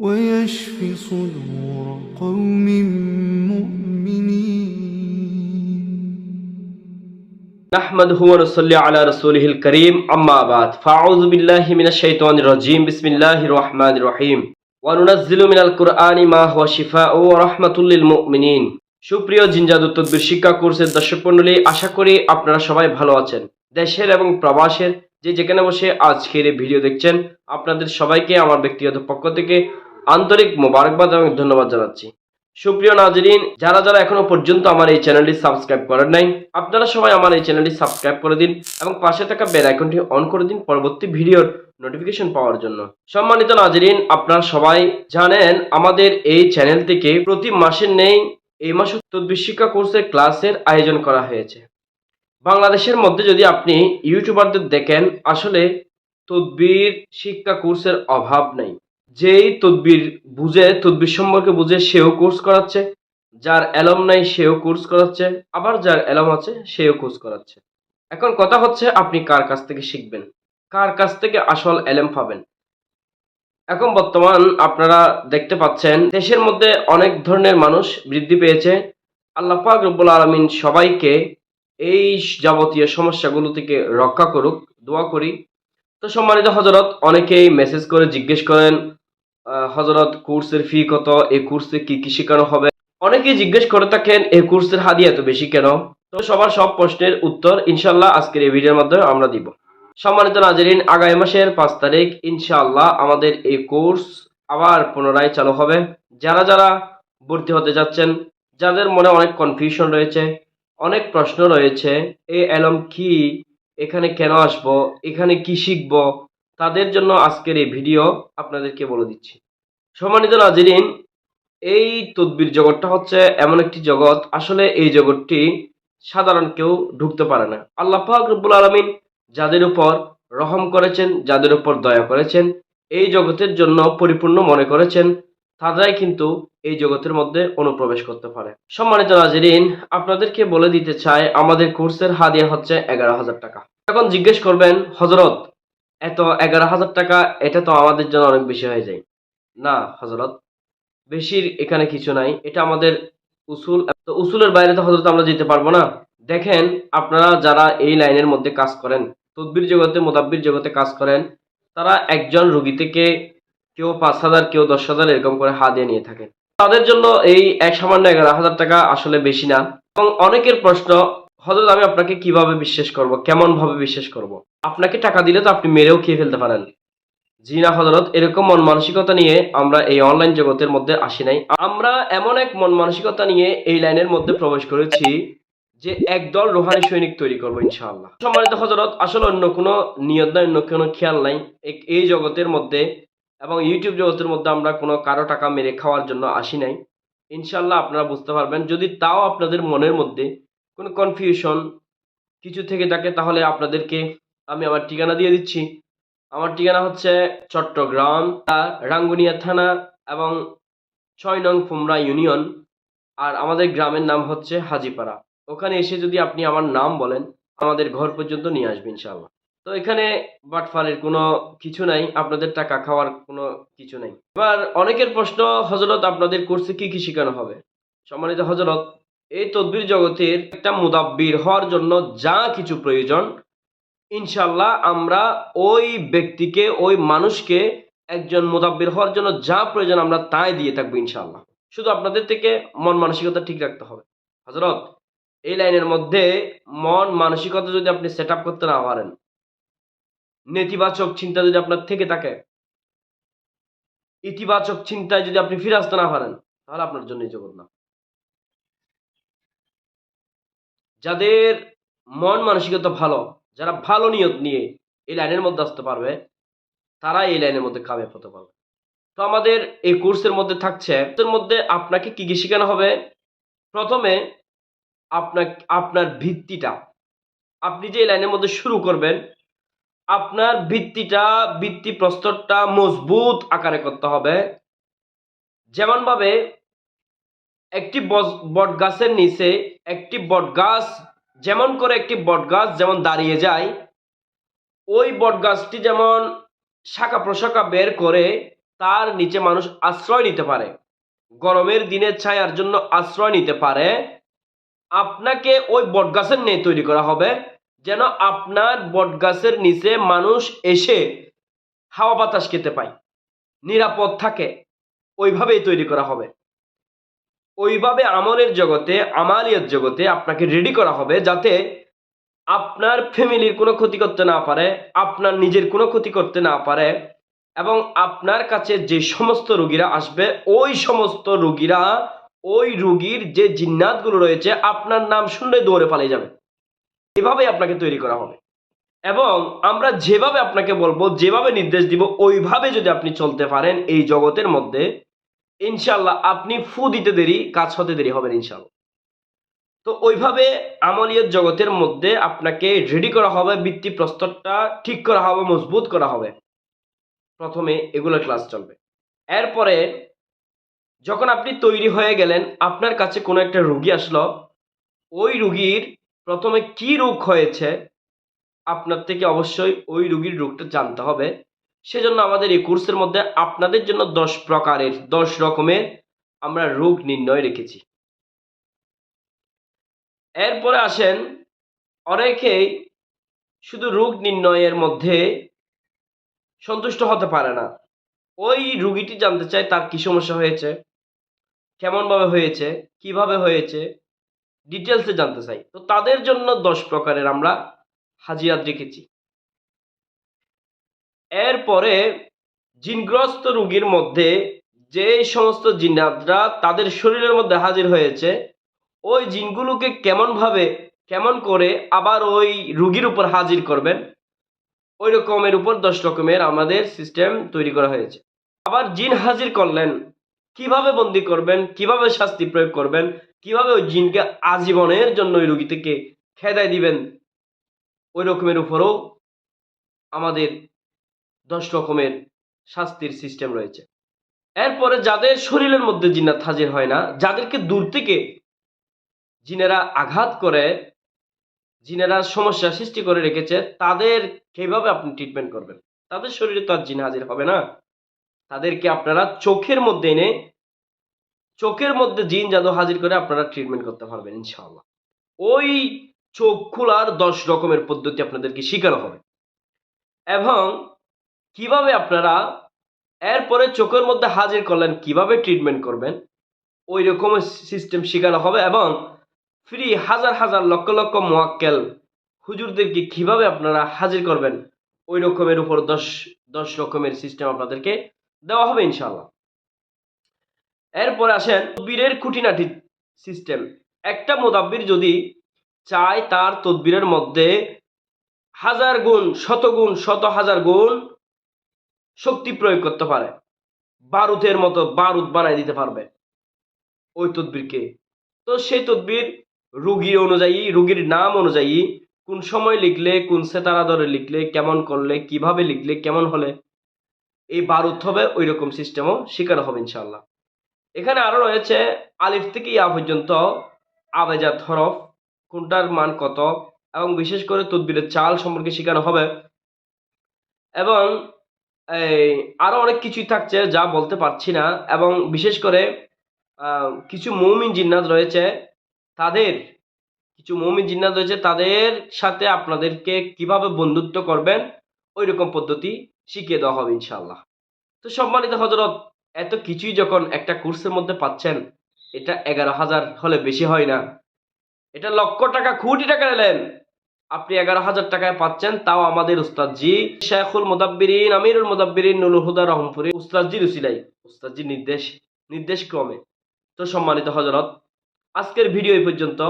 ويشف صدور قوم مؤمنين نحمده ونصلي على رسوله الكريم أما بعد فأعوذ بالله من الشيطان الرجيم بسم الله الرحمن الرحيم وننزل من القرآن ما هو شفاء ورحمة للمؤمنين সুপ্রিয় জিনজাদু তদ্বির শিক্ষা কোর্সের দর্শক মন্ডলী আশা করি আপনারা সবাই ভালো আছেন দেশের এবং প্রবাসের যে যেখানে বসে আজকের এই ভিডিও দেখছেন আপনাদের সবাইকে আমার ব্যক্তিগত পক্ষ থেকে আন্তরিক মোবারকবাদ এবং ধন্যবাদ জানাচ্ছি। সুপ্রিয় নাজরিন, যারা যারা এখনও পর্যন্ত আমার এই চ্যানেলটি সাবস্ক্রাইব করেন নাই, আপনারা সবাই আমার এই চ্যানেলটি সাবস্ক্রাইব করে দিন এবং পাশে থাকা বেল আইকনটি অন করে দিন পরবর্তী ভিডিওর নোটিফিকেশন পাওয়ার জন্য। সম্মানিত নাজরিন, আপনারা সবাই জানেন আমাদের এই চ্যানেল থেকে প্রতি মাসের নেই, এই মাসে তদ্বির শিক্ষা কোর্সের ক্লাসের আয়োজন করা হয়েছে। বাংলাদেশের মধ্যে যদি আপনি ইউটিউবারদের দেখেন, আসলে তদ্বির শিক্ষা কোর্সের অভাব নেই। যেই তদ্বির বুঝে, তদ্বির সম্পর্কে বুঝে সেও কোর্স করাচ্ছে, যার অ্যালম নাই সেও কোর্স করাচ্ছে, আবার যার অ্যালম আছে, সেও কোর্স করাচ্ছে। এখন কথা হচ্ছে আপনি কার কাছ থেকে শিখবেন? কার কাছ থেকে আসল এলএম পাবেন? এখন বর্তমান আপনারা দেখতে পাচ্ছেন, দেশের মধ্যে অনেক ধরনের মানুষ বৃদ্ধি পেয়েছে। আল্লাহ পাক রব্বুল আলমিন সবাইকে এই যাবতীয় সমস্যাগুলো থেকে রক্ষা করুক, দোয়া করি। তো সম্মানিত হজরত অনেকেই মেসেজ করে জিজ্ঞেস করেন হজরত কোর্সের ফি কত? এই কোর্সে কি কি শেখানো হবে? অনেকেই জিজ্ঞেস করে থাকেন, এই কোর্সের হাদি এত বেশি কেন? তো সবার সব প্রশ্নের উত্তর ইনশাল্লাহ আজকের এই ভিডিওর মাধ্যমে আমরা দিব। সম্মানিত নাজরিন, আগামী মাসের পাঁচ তারিখ ইনশাআল্লাহ আমাদের এই কোর্স আবার পুনরায় চালু হবে। যারা যারা ভর্তি হতে যাচ্ছেন, যাদের মনে অনেক কনফিউশন রয়েছে, অনেক প্রশ্ন রয়েছে, এই অ্যালম কি, এখানে কেন আসব, এখানে কি শিখব তাদের জন্য আজকের এই ভিডিও আপনাদেরকে বলে দিচ্ছি। সম্মানিত নাজরিন, এই তদ্বির জগৎটা হচ্ছে এমন একটি জগৎ। আসলে এই জগৎটি সাধারণ কেউ ঢুকতে পারে না। আল্লাহ রব্বুল আলমিন যাদের উপর রহম করেছেন, যাদের উপর দয়া করেছেন, এই জগতের জন্য পরিপূর্ণ মনে করেছেন, তারাই কিন্তু এই জগতের মধ্যে অনুপ্রবেশ করতে পারে। সম্মানিত নাজরিন, আপনাদেরকে বলে দিতে চাই, আমাদের কোর্সের হাদিয়া হচ্ছে এগারো হাজার টাকা। এখন জিজ্ঞেস করবেন হজরত এত এগারো হাজার টাকা, এটা তো আমাদের জন্য অনেক বেশি হয়ে যায়। না হজরত বেশির এখানে কিছু নাই। এটা আমাদের উসুল। তো উসুলের বাইরে তো হজরত আমরা যেতে পারব না। দেখেন, আপনারা যারা এই লাইনের মধ্যে কাজ করেন, তদবির জগতে, মোদাব্বির জগতে কাজ করেন, তারা একজন রুগী থেকে কেউ পাঁচ হাজার, কেউ দশ হাজার এরকম করে হাত দিয়ে নিয়ে থাকেন। তাদের জন্য এই এক সামান্য এগারো হাজার টাকা আসলে বেশি না। এবং অনেকের প্রশ্ন হজরত আমি আপনাকে কীভাবে বিশ্বাস করব কেমন ভাবে বিশ্বাস করব? আপনাকে টাকা দিলে তো আপনি মেরেও খেয়ে ফেলতে পারেন। জি না হজরত এরকম মন মানসিকতা নিয়ে আমরা এই অনলাইন জগতের মধ্যে আসি নাই। আমরা এমন এক মন মানসিকতা নিয়ে এই লাইনের মধ্যে প্রবেশ করেছি যে একদল রোহানি সৈনিক তৈরি করব ইনশাআল্লাহ। সম্মানিত হজরত আসলে অন্য কোনো নিয়ত নাই, অন্য কোনো খেয়াল নাই। এই জগতের মধ্যে এবং ইউটিউব জগতের মধ্যে আমরা কোনো কারও টাকা মেরে খাওয়ার জন্য আসি নাই। ইনশাল্লাহ আপনারা বুঝতে পারবেন, যদি তাও আপনাদের মনের মধ্যে কোনো কনফিউশন কিছু থেকে থাকে, তাহলে আপনাদেরকে আমি আমার ঠিকানা দিয়ে দিচ্ছি। আমার ঠিকানা হচ্ছে চট্টগ্রাম, রাঙ্গুনিয়া থানা এবং ছয় নং ফুমরা ইউনিয়ন। আর আমাদের গ্রামের নাম হচ্ছে হাজিপাড়া। ওখানে এসে যদি আপনি আমার নাম বলেন, আমাদের ঘর পর্যন্ত নিয়ে আসবে ইনশাআল্লাহ। তো এখানে বাটফারের কোনো কিছু নাই, আপনাদের টাকা খাওয়ার কোনো কিছু নাই। এবার অনেকের প্রশ্ন হজরত আপনাদের কোর্সে কি কি শেখানো হবে? সম্মানিত হজরত এই তদবির জগতের একটা মুদাব্বির হওয়ার জন্য যা কিছু প্রয়োজন ইনশাল্লাহ আমরা ওই ব্যক্তিকে, ওই মানুষকে একজন মুদাব্বির হওয়ার জন্য যা প্রয়োজন আমরা তাই দিয়ে থাকব ইনশাল্লাহ শুধু আপনাদের থেকে মন মানসিকতা ঠিক রাখতে হবে। হজরত এই লাইনের মধ্যে মন মানসিকতা যদি আপনি সেট করতে না পারেন, নেতিবাচক চিন্তা যদি আপনার থেকে থাকে, ইতিবাচক চিন্তায় যদি আপনি ফিরে আসতে না পারেন, তাহলে আপনার জন্য জগৎ না যাদের মন মানসিকতা ভালো, যারা ভালো নিয়ত নিয়ে এই লাইনের মধ্যে আসতে পারবে তারা এই লাইনের মধ্যে কামিয়াব হতে পারবে। তো আমাদের এই কোর্সের মধ্যে থাকছে এর মধ্যে আপনাকে কি কি শেখানো হবে? প্রথমে আপনার আপনার ভিত্তিটা, আপনি যে লাইনের মধ্যে শুরু করবেন, আপনার ভিত্তিটা, ভিত্তি প্রস্তরটা মজবুত আকারে করতে হবে। যেমন ভাবে একটি বট গাছের নিচে একটি বট গাছ যেমন করে একটি বট গাছ যেমন দাঁড়িয়ে যায়, ওই বট গাছটি যেমন শাখা প্রশাখা বের করে তার নিচে মানুষ আশ্রয় নিতে পারে। গরমের দিনের ছায়ার জন্য আশ্রয় নিতে পারে। আপনাকে ওই বটগাছের নেই তৈরি করা হবে, যেন আপনার বটগাছের নিচে মানুষ এসে হাওয়া বাতাস খেতে পায়। নিরাপদ থাকে। ওইভাবেই তৈরি করা হবে। ওইভাবে আমলের জগতে, আমালিয়ার জগতে আপনাকে রেডি করা হবে যাতে আপনার ফ্যামিলির কোনো ক্ষতি করতে না পারে, আপনার নিজের কোনো ক্ষতি করতে না পারে এবং আপনার কাছে যে সমস্ত রোগীরা আসবে, ওই সমস্ত রোগীরা, ওই রোগীর যে জিন্নাতগুলো রয়েছে, আপনার নাম শুনলে দৌড়ে পালিয়ে যাবে। এভাবেই আপনাকে তৈরি করা হবে। এবং আমরা যেভাবে আপনাকে বলব, যেভাবে নির্দেশ দিব, ওইভাবে যদি আপনি চলতে পারেন এই জগতের মধ্যে ইনশাল্লাহ আপনি ফু দিতে দেরি, কাজ হতে দেরি হবেন ইনশাল্লাহ তো ওইভাবে আমলিয়ত জগতের মধ্যে আপনাকে রেডি করা হবে বৃত্তি প্রস্তরটা ঠিক করা হবে, মজবুত করা হবে। প্রথমে এগুলো ক্লাস চলবে। এরপরে যখন আপনি তৈরি হয়ে গেলেন, আপনার কাছে কোনো একটা রুগী আসলো, ওই রুগীর প্রথমে কি রোগ হয়েছে, আপনার থেকে অবশ্যই ওই রুগীর রোগটা জানতে হবে। সেজন্য আমাদের এই কোর্সের মধ্যে আপনাদের জন্য দশ প্রকারের, দশ রকমের আমরা রোগ নির্ণয় রেখেছি। এরপরে আসেন অনেকেই শুধু রোগ নির্ণয়ের মধ্যে সন্তুষ্ট হতে পারে না। ওই রুগীটি জানতে চায় তার কি সমস্যা হয়েছে, কেমনভাবে হয়েছে, কীভাবে হয়েছে ডিটেলসে জানতে চাই তো তাদের জন্য দশ প্রকারের আমরা হাজিরাত রেখেছি। এরপরে জিনগ্রস্ত রোগীর মধ্যে যে সমস্ত জিনাতরা তাদের শরীরের মধ্যে হাজির হয়েছে, ওই জিনগুলোকে কেমনভাবে, কেমন করে আবার ওই রুগীর উপর হাজির করবেন, ওই রকমের উপর দশ রকমের আমাদের সিস্টেম তৈরি করা হয়েছে। আবার জিন হাজির করলেন, কীভাবে বন্দি করবেন, কীভাবে শাস্তি প্রয়োগ করবেন, কীভাবে ওই জিনকে আজীবনের জন্য ওই রুগী থেকে খেদায় দিবেন, ওই রকমের উপরও আমাদের দশ রকমের শাস্তির সিস্টেম রয়েছে। এরপরে যাদের শরীরের মধ্যে জিন্নাত হাজির হয় না, যাদেরকে দূর থেকে জিনেরা আঘাত করে, জিনেরা সমস্যা সৃষ্টি করে রেখেছে, তাদের কীভাবে আপনি ট্রিটমেন্ট করবেন? তাদের শরীরে তো আর জিন হাজির হবে না। তাদেরকে আপনারা চোখের মধ্যে এনে, চোখের মধ্যে জিন জাদু হাজির করে আপনারা ট্রিটমেন্ট করতে পারবেন, ইনশাআল্লাহ। ওই চোখ খোলার দশ রকমের পদ্ধতি আপনাদেরকে শেখানো হবে। এবং কীভাবে আপনারা এরপরে চোখের মধ্যে হাজির করলেন, কীভাবে ট্রিটমেন্ট করবেন, ওই রকমের সিস্টেম শেখানো হবে এবং ফ্রি হাজার হাজার লক্ষ লক্ষ মোয়াক্কেল হুজুরদেরকে কীভাবে আপনারা হাজির করবেন, ওই রকমের উপর দশ দশ রকমের সিস্টেম আপনাদেরকে দেওয়া হবে ইনশাল্লাহ এরপর আসেন তদবিরের খুঁটিনাটি সিস্টেম একটা মোদাব্বির যদি চায় তার তদবিরের মধ্যে হাজার গুণ, শত গুণ, শত হাজার গুণ শক্তি প্রয়োগ করতে পারে। বারুদের মতো বারুদ বানাই দিতে পারবে ওই তদবিরকে। তো সেই তদবির রুগী অনুযায়ী, রুগীর নাম অনুযায়ী কোন সময় লিখলে, কোন সেতারা ধরে লিখলে, কেমন করলে, কীভাবে লিখলে, কেমন হলে এই বারুদ হবে ওই রকম সিস্টেমও শিকার হবে ইনশাল্লাহ এখানে আরও রয়েছে, আলিফ থেকে ইয়া পর্যন্ত আবেজাত হরফ, কোনটার মান কত, এবং বিশেষ করে তদবিরের চাল সম্পর্কে শেখানো হবে। এবং এই, আরও অনেক কিছুই থাকছে যা বলতে পারছি না এবং বিশেষ করে কিছু মৌমিন জিন্নাত রয়েছে, তাদের, কিছু মৌমিন জিন্নাত রয়েছে, তাদের সাথে আপনাদেরকে কীভাবে বন্ধুত্ব করবেন ওই রকম পদ্ধতি শিখিয়ে দেওয়া হবে ইনশাল্লাহ তো সম্মানিত হজরত এত কিছুই যখন একটা কোর্সের মধ্যে পাচ্ছেন, এটা এগারো হাজার হলে বেশি হয় না। এটা লক্ষ টাকা, কোটি টাকা নিলেন। আপনি এগারো হাজার টাকায় পাচ্ছেন, তাও আমাদের উস্তাদজি শেখুল মোদাব্বিরিন, আমিরুল মোদাব্বিরিন, নুরুল হুদা, রহমপুরি উস্তাদজি রুসিলাই। উস্তাদজি নির্দেশ নির্দেশ ক্রমে। তো সম্মানিত হজরত আজকের ভিডিও এই পর্যন্ত।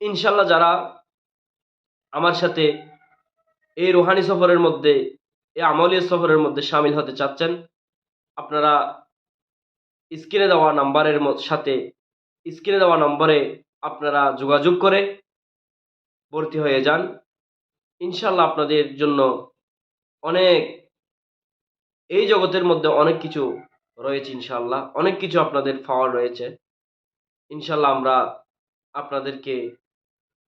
ইনশাল্লাহ যারা আমার সাথে এই রোহানি সফরের মধ্যে, এই আমলীয় সফরের মধ্যে সামিল হতে চাচ্ছেন, আপনারা স্ক্রিনে দেওয়া নাম্বারের সাথে স্ক্রিনে দেওয়া নম্বরে আপনারা যোগাযোগ করে ভর্তি হয়ে যান। ইনশাল্লাহ আপনাদের জন্য অনেক, এই জগতের মধ্যে অনেক কিছু রয়েছে ইনশাল্লাহ অনেক কিছু আপনাদের পাওয়ার রয়েছে। ইনশাল্লাহ আমরা আপনাদেরকে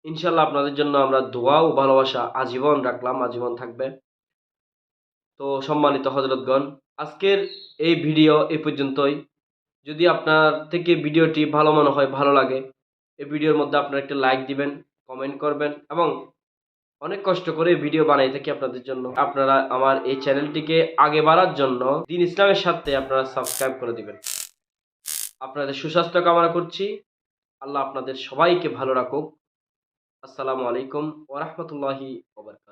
ইনশাল্লাহ আপনাদের জন্য আমরা দোয়া ও ভালোবাসা আজীবন রাখলাম, আজীবন থাকবে। তো সম্মানিত হজরতগণ আজকের এই ভিডিও এই পর্যন্তই। যদি আপনার থেকে ভিডিওটি ভালো মনে হয়, ভালো লাগে, এই ভিডিওর মধ্যে আপনারা একটা লাইক দিবেন কমেন্ট করবেন এবং অনেক কষ্ট করে ভিডিও বানাই থাকি আপনাদের জন্য। আপনারা আমার এই চ্যানেলটিকে আগে বাড়ার জন্য দিন ইসলামের সাথে আপনারা সাবস্ক্রাইব করে দিবেন। আপনাদের সুস্বাস্থ্য কামনা করছি। আল্লাহ আপনাদের সবাইকে ভালো রাখুক। আসসালামু আলাইকুম ওরহমতুল্লাহি ওবরকাত